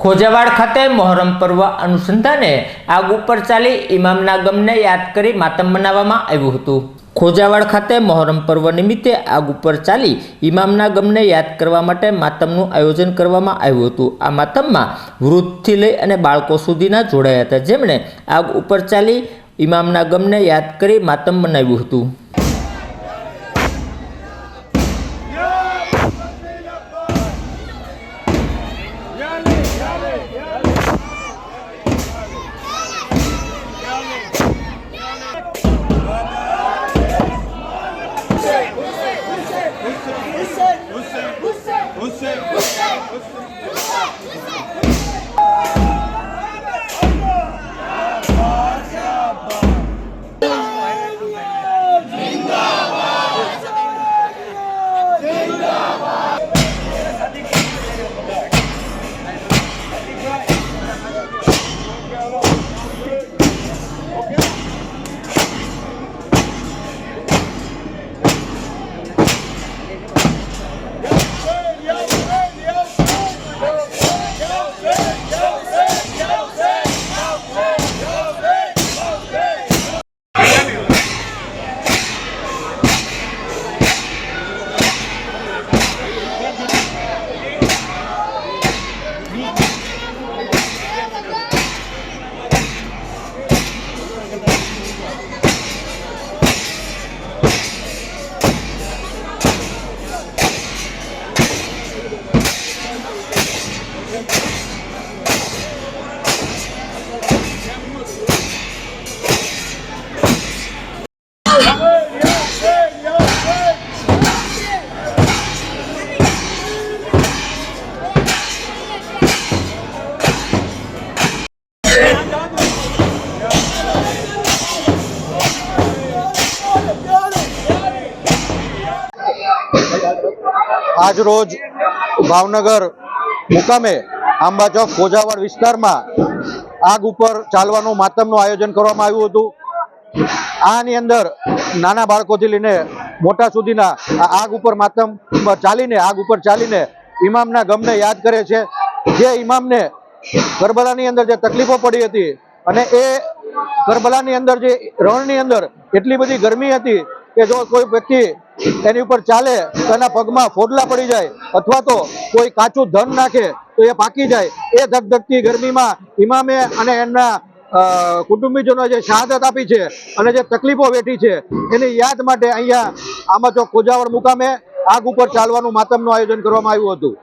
ખોજાવાડ ખાતે મોહરમ પર્વ અનુસંધાને આગ ઉપર ચાલી ઇમામના ગમને યાદ કરી માતમ મનાવવામાં આવ્યું હતું. ખોજાવાડ ખાતે મોહરમ પર્વ નિમિત્તે આગ ઉપર ચાલી ઇમામના ગમને યાદ કરવા માટે માતમનું આયોજન કરવામાં આવ્યું હતું. આ માતમમાં વૃદ્ધથી લઈ અને બાળકો સુધીના જોડાયા હતા. જેમણે આગ ઉપર ચાલી ઇમામના ગમને યાદ કરી માતમ મનાવ્યું હતું. Dale, dale. રોજ ભાવનગર મુકામે આંબા ચોક કોજાવાડ વિસ્તારમાં આગ ઉપર ચાલવાનું માતમનું આયોજન કરવામાં આવ્યું હતું. આની અંદર નાના બાળકોથી લઈને મોટા સુધીના આગ ઉપર માતમ ચાલીને, આગ ઉપર ચાલીને ઇમામના ગમને યાદ કરે છે. જે ઇમામને કરબલાની અંદર જે તકલીફો પડી હતી અને એ કરબલાની અંદર જે રણની અંદર એટલી બધી ગરમી હતી કે જો કોઈ વ્યક્તિ એની ઉપર ચાલે તો એના પગમાં ફોડલા પડી જાય, અથવા તો કોઈ કાચું ધન નાખે, તો એ પાકી જાય. એ ધગધગતી ગરમીમાં ઇમામે અને એમના કુટુંબીજનો જે શહાદત આપી છે અને જે તકલીફો વેઠી છે, એની યાદ માટે અહીંયા આમાં ચોક કોજાવળ મુકામે આગ ઉપર ચાલવાનું માતમનું આયોજન કરવામાં આવ્યું હતું.